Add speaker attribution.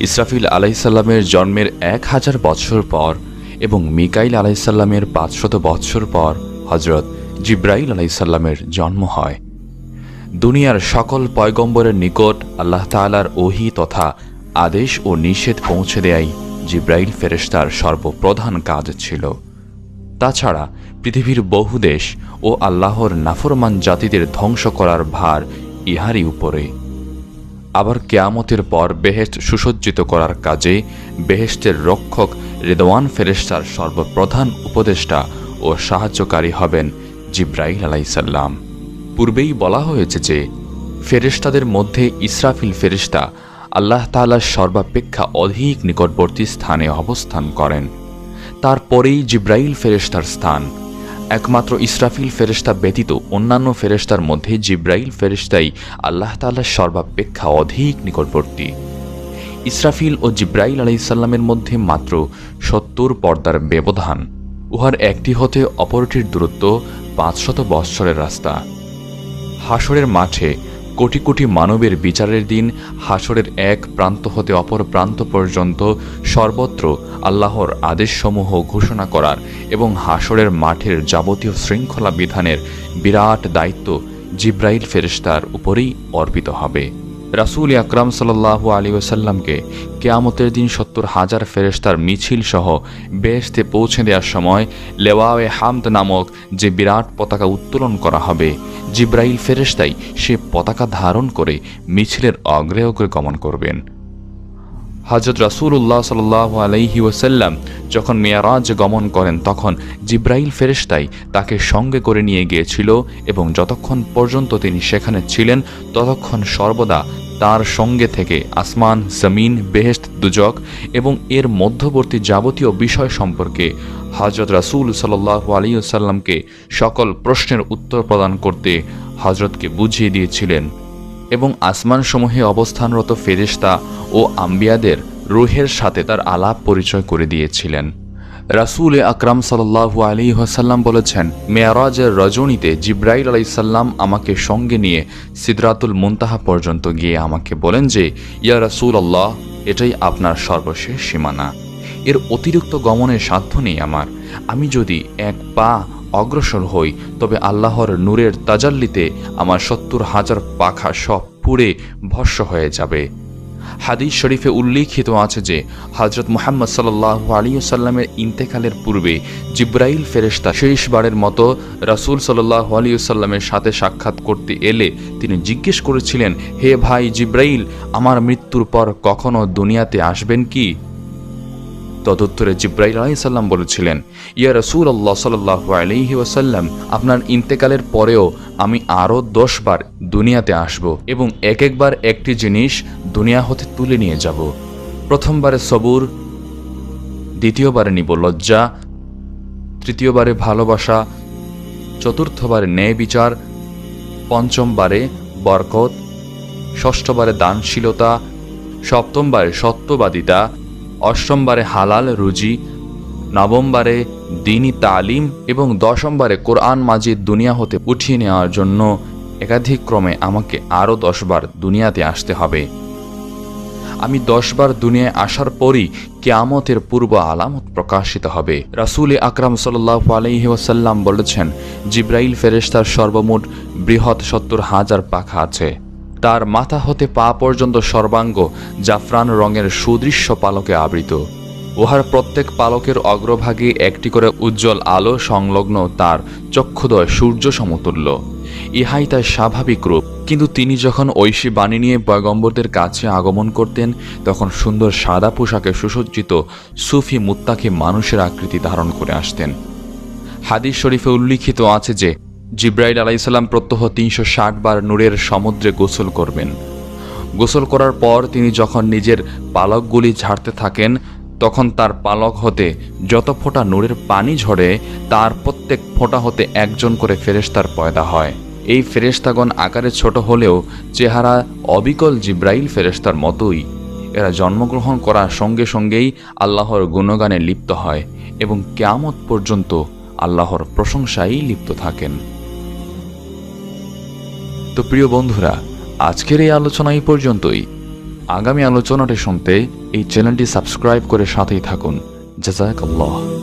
Speaker 1: ইসরাফিল আলাইসাল্লামের জন্মের এক হাজার বছর পর এবং মিকাইল আলাইসাল্লামের পাঁচশত বৎসর পর হজরত জিব্রাইল আলাইসাল্লামের জন্ম হয়। দুনিয়ার সকল পয়গম্বরের নিকট আল্লাহ তাআলার ওহি তথা আদেশ ও নিষেধ পৌঁছে দেয়াই জিব্রাইল ফেরেশতার সর্বপ্রধান কাজ ছিল। তাছাড়া পৃথিবীর বহু দেশ ও আল্লাহর নাফরমান জাতিদের ধ্বংস করার ভার ইহারই উপরে। আবার কেয়ামতের পর বেহেস্ট সুসজ্জিত করার কাজে বেহেস্টের রক্ষক রেদওয়ান ফেরেস্তার সর্বপ্রধান উপদেষ্টা ও সাহায্যকারী হবেন জিব্রাইল আলাইসাল্লাম পূর্বেই বলা হয়েছে যে, ফেরেশতাদের মধ্যে ইসরাফিল ফেরেশতা আল্লাহ তাআলার সর্বাপেক্ষা অধিক নিকটবর্তী স্থানে অবস্থান করেন। তারপরেই জিব্রাইল ফেরেশতার স্থান। একমাত্র ইসরাফিল ফেরেশতা ব্যতীত অন্যান্য ফেরেশতার মধ্যে জিব্রাইল ফেরেশতাই আল্লাহ তাআলার সর্বাপেক্ষা অধিক নিকটবর্তী। ইসরাফিল ও জিব্রাইল আলাইসাল্লামের মধ্যে মাত্র সত্তর পর্দার ব্যবধান। উহার একটি হতে অপরটির দূরত্ব পাঁচশত বৎসরের রাস্তা। হাসরের মাঠে কোটি কোটি মানবের বিচারের দিন হাসরের এক প্রান্ত হতে অপর প্রান্ত পর্যন্ত সর্বত্র আল্লাহর আদেশসমূহ ঘোষণা করার এবং হাসরের মাঠের যাবতীয় শৃঙ্খলা বিধানের বিরাট দায়িত্ব জিব্রাইল ফেরেশতার উপরেই অর্পিত হবে। রাসুল আকরাম সাল্লাহু আলী ওসাল্লামকে কেয়ামতের দিন সত্তর হাজার ফেরেশতার মিছিল সহ বেহেস্তে পৌঁছে দেওয়ার সময় লেওয়াওয়ে হামদ নামক যে বিরাট পতাকা উত্তোলন করা হবে, জিব্রাইল ফেরেশতাই সে পতাকা ধারণ করে মিছিলের অগ্রে অগ্রে গমন করবেন। হজরত রাসুল্লাহ সাল্লাহ আলাইহি ওসাল্লাম যখন মেয়ারাজ গমন করেন, তখন জিব্রাইল ফেরেশতাই তাকে সঙ্গে করে নিয়ে গিয়েছিল এবং যতক্ষণ পর্যন্ত তিনি সেখানে ছিলেন, ততক্ষণ সর্বদা তার সঙ্গে থেকে আসমান, জমিন বেহেস্ত দুজক এবং এর মধ্যবর্তী যাবতীয় বিষয় সম্পর্কে হজরত রাসুল সাল্লাহ আলিউসাল্লামকে সকল প্রশ্নের উত্তর প্রদান করতে হজরতকে বুঝিয়ে দিয়েছিলেন এবং আসমানসমূহে অবস্থানরত ফেরেশতা ও আম্বিয়াদের রুহের সাথে তার আলাপ পরিচয় করে দিয়েছিলেন। রাসুল আকরাম সাল্লাহু আলী হাসাল্লাম বলেছেন, মেয়ারাজের রজনীতে জিব্রাইল আলাইসাল্লাম আমাকে সঙ্গে নিয়ে সিদরাতুল মুনতাহা পর্যন্ত গিয়ে আমাকে বলেন যে, ইয়া রাসুল আল্লাহ এটাই আপনার সর্বশেষ সীমানা। এর অতিরিক্ত গমনের সাধ্য নেই আমার। আমি যদি এক পা অগ্রসর হই, তবে আল্লাহর নূরের তাজাল্লিতে আমার সত্তর হাজার পাখা সব পুড়ে ভস্য হয়ে যাবে। হাদিস শরীফে উল্লেখিত আছে যে হজরত মোহাম্মদ সাল্লাহ আলিউসাল্লামের ইন্তেকালের পূর্বে জিব্রাইল ফেরেস্তা শেষবারের মতো রাসুল সাল্লাহ আলিউসাল্লামের সাথে সাক্ষাৎ করতে এলে তিনি জিজ্ঞেস করেছিলেন, হে ভাই জিব্রাইল, আমার মৃত্যুর পর কখনো দুনিয়াতে আসবেন কি? তদুত্তরে জিব্রাইল আলাইসাল্লাম বলেছিলেন, ইয়া রসুল আল্লাহ সাল্লাহ আলহি ওয়াসাল্লাম, আপনার ইন্তেকালের পরেও আমি আরও দশবার দুনিয়াতে আসব এবং এক একবার একটি জিনিস দুনিয়া হতে তুলে নিয়ে যাব। প্রথমবারে সবুর, দ্বিতীয়বারে নিব লজ্জা, তৃতীয়বারে ভালোবাসা, চতুর্থবারে ন্যায় বিচার, পঞ্চমবারে বরকত, ষষ্ঠবারে দানশীলতা, সপ্তমবারে সত্যবাদিতা অষ্টমবারে হালাল রুজি, নবমবারে দিনই তালিম এবং দশমবারে কোরআন মাজিদ দুনিয়া হতে উঠিয়ে নেওয়ার জন্য একাধিক ক্রমে আমাকে আরও দশবার দুনিয়াতে আসতে হবে। আমি দশবার দুনিয়ায় আসার পরই কেয়ামতের পূর্ব আলামত প্রকাশিত হবে। রাসুল আকরাম সাল্লাহ আলহি ওসাল্লাম বলেছেন, জিব্রাইল ফেরেস্তার সর্বমোট বৃহৎ সত্তর হাজার পাখা আছে। তার মাথা হতে পা পর্যন্ত সর্বাঙ্গ জাফরান রঙের সুদৃশ্য পালকে আবৃত। উহার প্রত্যেক পালকের অগ্রভাগে একটি করে উজ্জ্বল আলো সংলগ্ন তার চক্ষুদয় সূর্য সমতুল্য। ইহাই তার স্বাভাবিক রূপ। কিন্তু তিনি যখন ঐশী বাণী নিয়ে পয়গম্বরদের কাছে আগমন করতেন, তখন সুন্দর সাদা পোশাকে সুসজ্জিত সুফি মুত্তাকি মানুষের আকৃতি ধারণ করে আসতেন। হাদিস শরীফে উল্লিখিত আছে যে জিব্রাইল আলাইসাল্লাম প্রত্যহ তিনশো ষাট বার নূরের সমুদ্রে গোসল করবেন। গোসল করার পর তিনি যখন নিজের পালকগুলি ঝাড়তে থাকেন, তখন তার পালক হতে যত ফোঁটা নূরের পানি ঝরে, তার প্রত্যেক ফোঁটা হতে একজন করে ফেরেস্তার পয়দা হয়। এই ফেরেস্তাগণ আকারে ছোট হলেও চেহারা অবিকল জিব্রাইল ফেরেস্তার মতোই। এরা জন্মগ্রহণ করার সঙ্গে সঙ্গেই আল্লাহর গুণগানে লিপ্ত হয় এবং কেয়ামত পর্যন্ত আল্লাহর প্রশংসায় লিপ্ত থাকেন। তো প্রিয় বন্ধুরা, আজকের এই আলোচনা এই পর্যন্তই। আগামী আলোচনাটি শুনতে এই চ্যানেলটি সাবস্ক্রাইব করে সাথেই থাকুন। জাজাক আল্লাহ